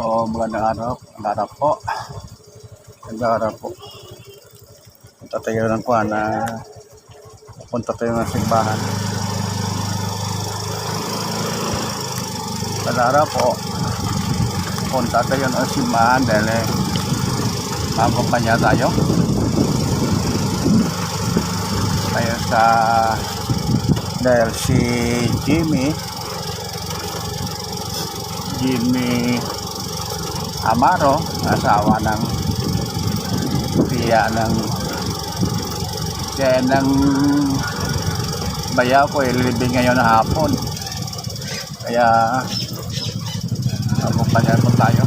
magandang araw. Ang araw po. Ang araw po. Punta tayo ng kuha na punta tayo ng simbahan. Ang araw po. Punta tayo ng simbahan dahil eh, makumpanya tayo. Tayo sa dahil si Jimmy Jimmy Amaro, asawa ng tiya ng tiya ng bayaw ko, ililibing ngayon na hapon. Kaya, akumpanya po tayo.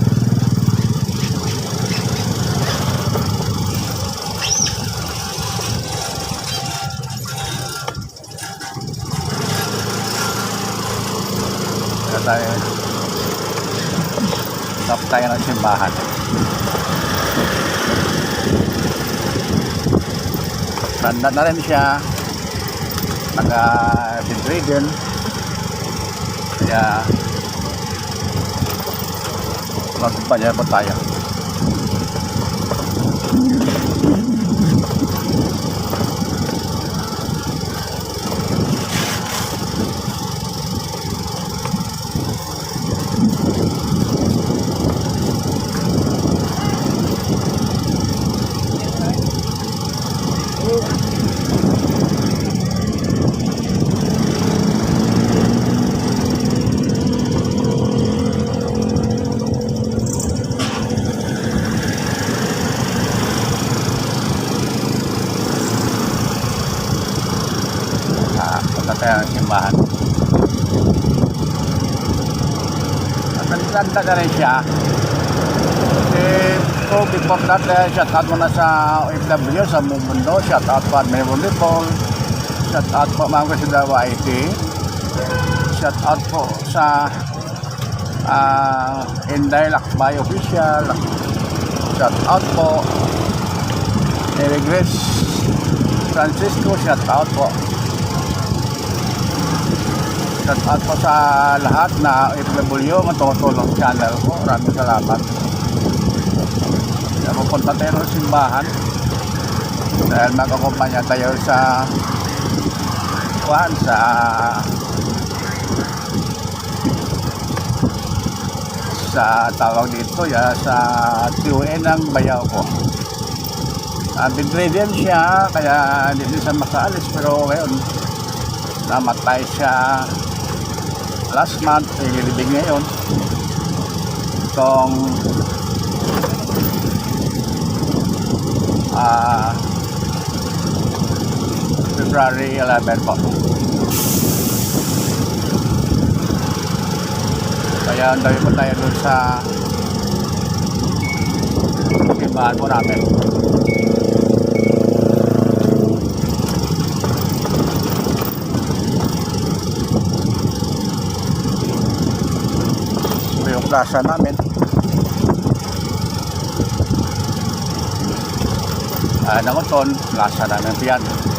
Kaya tayo, Stop tayo ng simbahan. Tanda na rin siya. Naka-bedridden. Kaya magpapalya po tayo. At nagtanda ka rin siya. Eh, so before that, eh, shout out muna sa OFW sa buong mundo. Shout out po Admiral Volleyball. Shout out po mga kasidawa IT. Shout out po sa uh, Inday Lakbay Official. Shout out po Mary Grace Francisco. Shout out po Shout out po sa lahat na OFW sa channel ko. Maraming salamat. Pupunta tayo ng simbahan dahil magkakumpanya tayo sa kuhan sa sa tawag dito ya sa TUN ng bayaw ko. Uh, bedridden siya kaya hindi siya makaalis pero ngayon namatay siya last month ililibing ngayon. Itong ah February 11 po. Kaya ang dami po tayo dun sa ibahan po namin plaza namin ah, nanguton plaza namin Yan.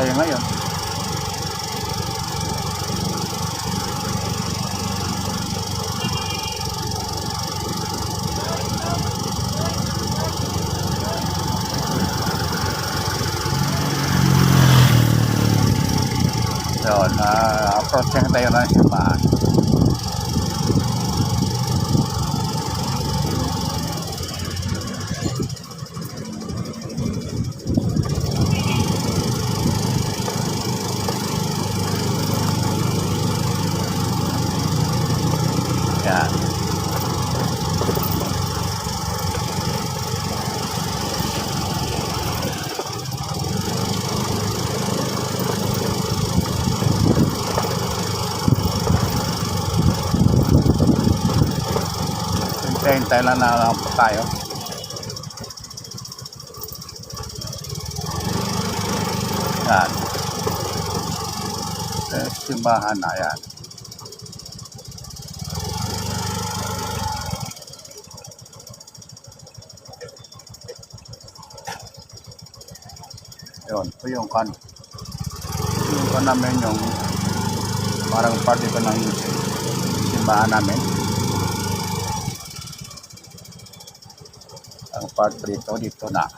Tayo ngayon. Yun, uh, approach na tayo ng simbahan. Yan. Hintay-hintay lang na tayo. Yan. Eh, simbahan na yan. Yun, ito yung kan. Yung kan namin yung parang party ko ng simbahan namin. Ang part dito, dito na.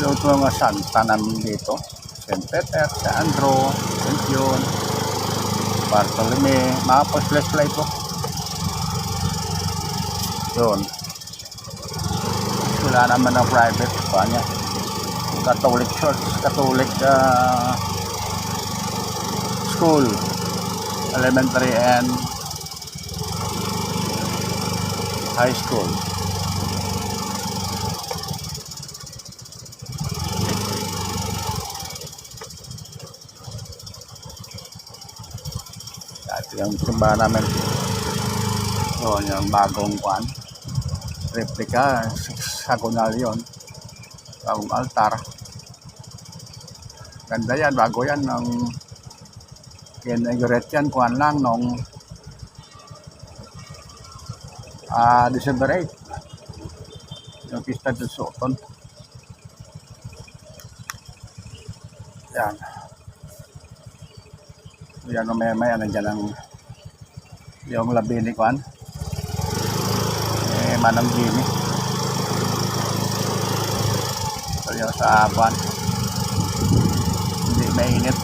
Ito ito mga santa namin dito. St. Peter, St. Andrew, St. John, Bartolome, mga posles ito. Yun. Wala naman ng private pa niya. Catholic Church, Catholic ah, School, Elementary and High School. Dati yung simbahan namin. Yun, yung bagong kwan. Replica, hexagonal yun. Bagong altar. Ganda yan, bago yan. Nung inaugurate yan, kwan lang nung ah December 8. Yung Pista del Soton. Yan. Yan, may maya nandiyan ang yung labini kwan. Jimmy. So, yung sa kwan. Hindi mainit.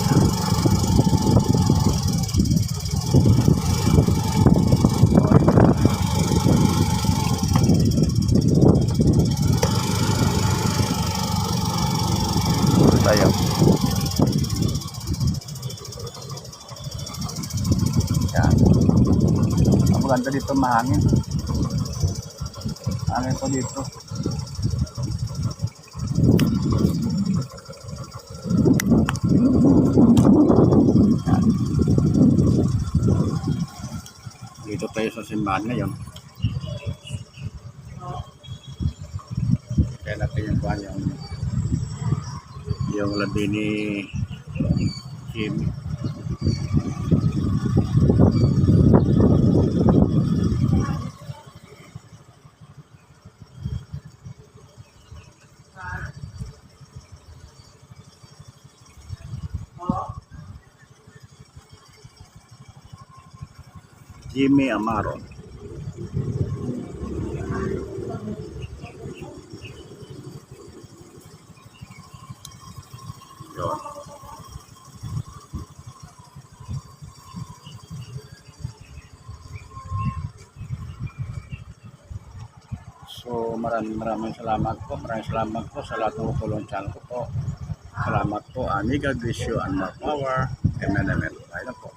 Tayo. Yan. Ang maganda dito mahangin. Hangin po dito. Dito tayo sa simbahan ngayon. Kaya natin yung kuhan yung yung labi ni Jimmy. Jimmy Amaro. Yun. So maraming maraming salamat po. Maraming salamat po sa lahat ng tulong channel ko po. Salamat po. Amiga, bless you and more power. Amen, amen. Na po.